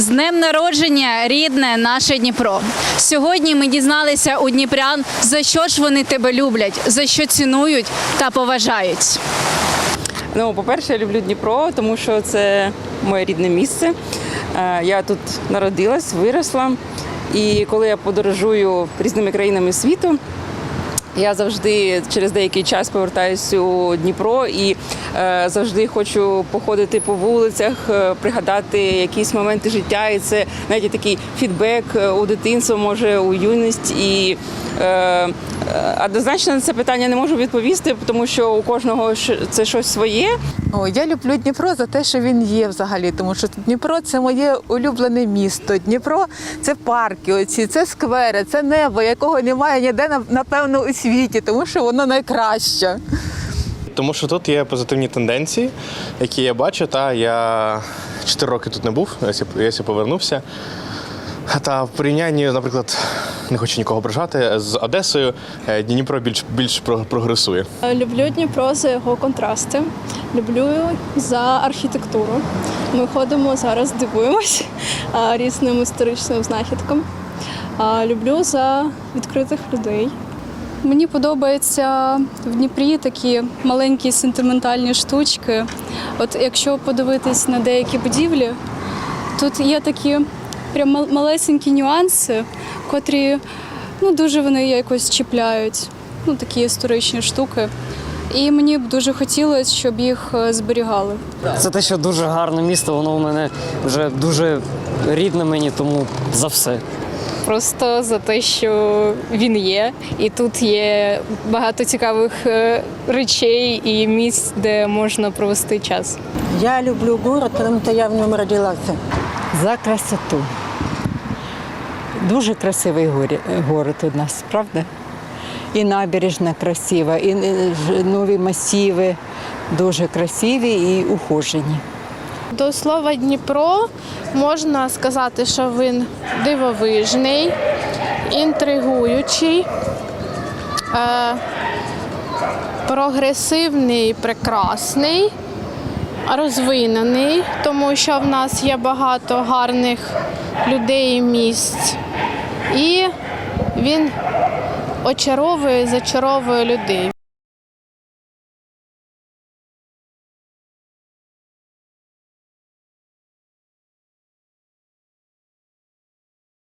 З днем народження, рідне наше Дніпро. Сьогодні ми дізналися у дніпрян, за що ж вони тебе люблять, за що цінують та поважають. Ну, по-перше, я люблю Дніпро, тому що це моє рідне місце. Е, Я тут народилась, виросла. І коли я подорожую різними країнами світу, я завжди через деякий час повертаюся у Дніпро і е, завжди хочу походити по вулицях, е, пригадати якісь моменти життя. І це навіть такий фідбек е, у дитинство, може у юність. І е, е, однозначно на це питання не можу відповісти, тому що у кожного це щось своє. О, я люблю Дніпро за те, що він є взагалі, тому що Дніпро це моє улюблене місто. Дніпро це парки, оці, це сквери, це небо, якого немає ніде напевно у світі, тому що воно найкраще. Тому що тут є позитивні тенденції, які я бачу. Та я 4 роки тут не був, я повернувся. Та в порівнянні, наприклад, не хочу нікого ображати, з Одесою е, Дніпро більш більш про- прогресує. Люблю Дніпро за його контрасти. Люблю за архітектуру. Ми ходимо зараз, дивуємось різним історичним знахідкам. Люблю за відкритих людей. Мені подобається в Дніпрі такі маленькі сентиментальні штучки. От якщо подивитись на деякі будівлі, тут є такі прям мал- малесенькі нюанси, котрі ну, дуже вони якось чіпляють. Ну, такі історичні штуки. І мені б дуже хотілося, щоб їх е, зберігали. Це те, що дуже гарне місто, воно у мене вже дуже рідне мені, тому за все. просто за те, що він є, і тут є багато цікавих е, речей і місць, де можна провести час. Я люблю город, потому что я в нем родилась. За красоту. Дуже красивий город у нас, правда? І набережна красива, і е, нові масиви дуже красиві і ухожені. До слова Дніпро можна сказати, що він дивовижний, інтригуючий, е, прогресивний, прекрасний, розвинений, тому що в нас є багато гарних людей і місць. І він очаровує, зачаровує людей.